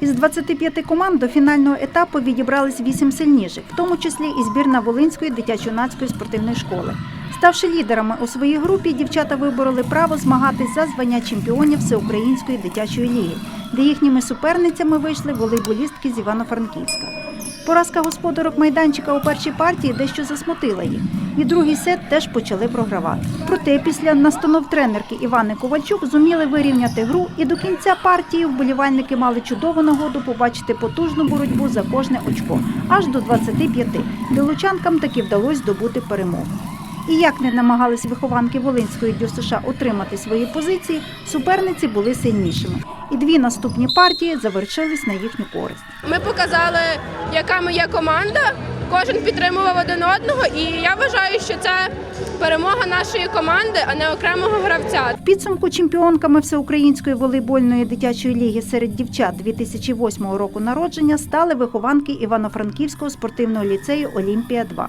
Із 25 команд до фінального етапу відібрались 8 сильніших, в тому числі і збірна Волинської дитячо-юнацької спортивної школи. Ставши лідерами у своїй групі, дівчата вибороли право змагатись за звання чемпіонів Всеукраїнської дитячої ліги, де їхніми суперницями вийшли волейболістки з Івано-Франківська. Поразка господарок майданчика у першій партії дещо засмутила їх. І другий сет теж почали програвати. Проте після настанов тренерки Івани Ковальчук зуміли вирівняти гру, і до кінця партії вболівальники мали чудову нагоду побачити потужну боротьбу за кожне очко аж до 25, де лучанкам таки вдалося здобути перемогу. І як не намагались вихованки Волинської ДЮСШ утримати свої позиції, суперниці були сильнішими. І дві наступні партії завершились на їхню користь. Ми показали, яка ми є команда. Кожен підтримував один одного, і я вважаю, що це перемога нашої команди, а не окремого гравця. В підсумку чемпіонками Всеукраїнської волейбольної дитячої ліги серед дівчат 2008 року народження стали вихованки Івано-Франківського спортивного ліцею Олімпія 2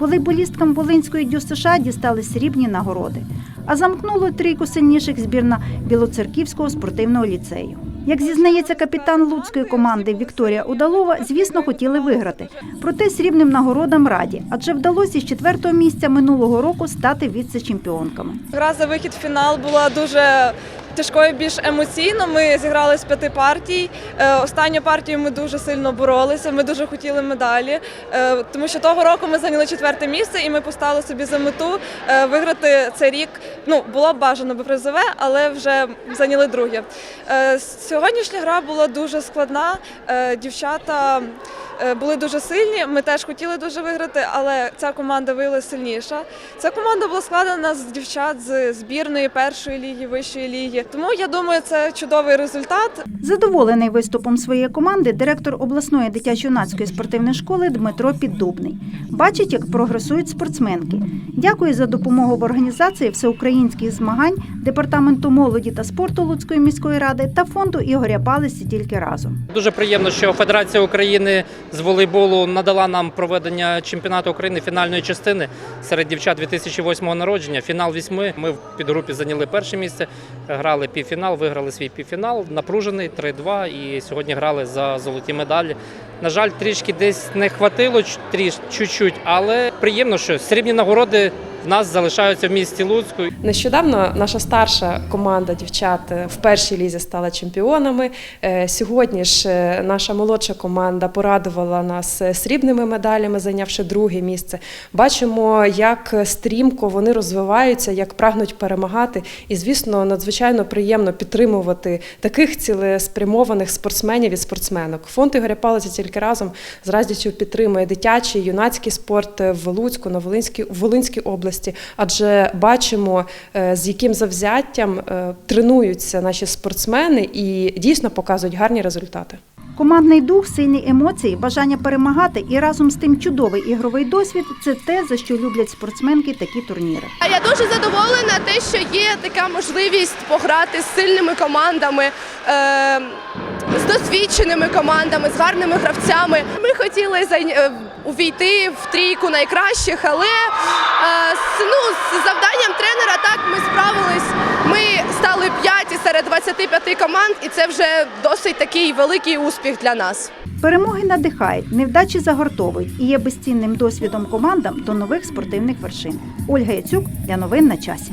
Волейболісткам Волинської ДЮСШ дістали срібні нагороди, а замкнуло трійку сильніших збірна Білоцерківського спортивного ліцею. Як зізнається капітан луцької команди Вікторія Удалова, звісно, хотіли виграти. Проте срібним нагородам раді, адже вдалося із четвертого місця минулого року стати віце-чемпіонками. Гра за вихід в фінал була дуже тяжкою, більш емоційно. Ми зіграли з п'яти партій. Е, Останню партію ми дуже сильно боролися. Ми дуже хотіли медалі, Е, тому що того року ми зайняли четверте місце, і ми поставили собі за мету е, виграти цей рік. Ну було б бажано би призове, але вже зайняли друге. Сьогоднішня гра була дуже складна. Дівчата. Були дуже сильні, ми теж хотіли дуже виграти, але ця команда виявилася сильніша. Ця команда була складена з дівчат з збірної першої ліги, вищої ліги. Тому я думаю, це чудовий результат. Задоволений виступом своєї команди директор обласної дитячо-юнацької спортивної школи Дмитро Піддубний. Бачить, як прогресують спортсменки. Дякує за допомогу в організації всеукраїнських змагань департаменту молоді та спорту Луцької міської ради та фонду Ігоря Палиці тільки разом. Дуже приємно, що Федерація України з волейболу надала нам проведення чемпіонату України фінальної частини серед дівчат 2008 народження. Фінал вісьми. Ми в підгрупі зайняли перше місце, грали півфінал, виграли свій півфінал. Напружений 3-2 і сьогодні грали за золоті медалі. На жаль, трішки десь не хватило тріш, чуть-чуть, але приємно, що срібні нагороди в нас залишаються в місті Луцьку. Нещодавно наша старша команда дівчат е, в першій лізі стала чемпіонами. Е, Сьогодні ж е, наша молодша команда порадувала нас срібними медалями, зайнявши друге місце. Бачимо, як стрімко вони розвиваються, як прагнуть перемагати. І, звісно, надзвичайно приємно підтримувати таких цілеспрямованих спортсменів і спортсменок. Фонд Ігоря Палиця тільки разом з радістю підтримує дитячий, юнацький спорт в Луцьку, на Волинській, Волинській області, адже бачимо, е, з яким завзяттям е, тренуються наші спортсмени і дійсно показують гарні результати. Командний дух, сильні емоції, бажання перемагати і разом з тим чудовий ігровий досвід це те, за що люблять спортсменки такі турніри. А я дуже задоволена, те, що є така можливість пограти з сильними командами. З досвідченими командами, з гарними гравцями. Ми хотіли е, увійти в трійку найкращих, але е, ну, з завданням тренера так ми справились. Ми стали п'яті серед 25 команд, і це вже досить такий великий успіх для нас. Перемоги надихають, невдачі загортовують і є безцінним досвідом командам до нових спортивних вершин. Ольга Яцюк для новин на часі.